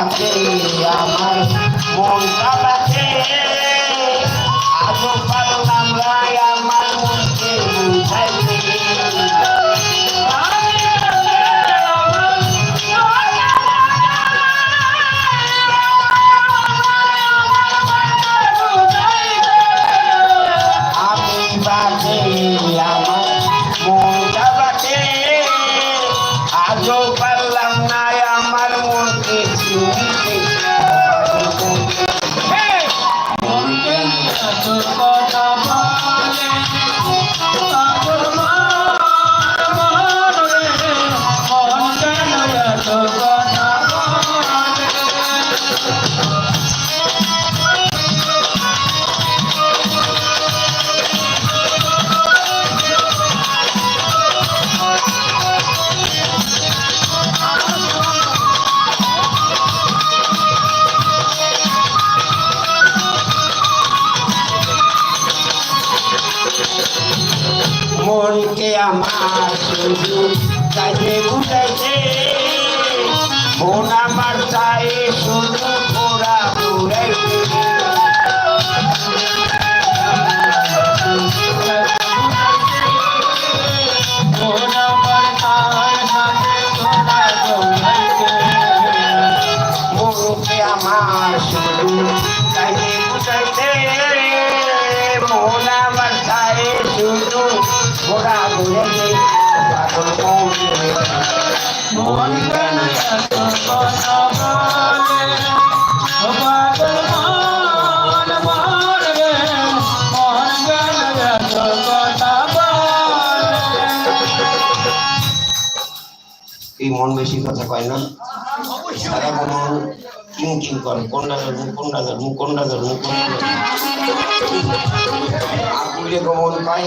বাঁচে আমার মনটা কাছে আজও পারলাম মনকে আমার শুধু কাজে উঠাইছে মন আমার চাই শুধু পোড়া উড়াইছে আমার শুধু এই মন বেশি কথা কয় না? সারা মন কিং কিং করে। কোনটা ধর্ম কোনটা ধর্ম কোনটা ধর্ম কোনটা আগুলে মন পায়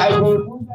I will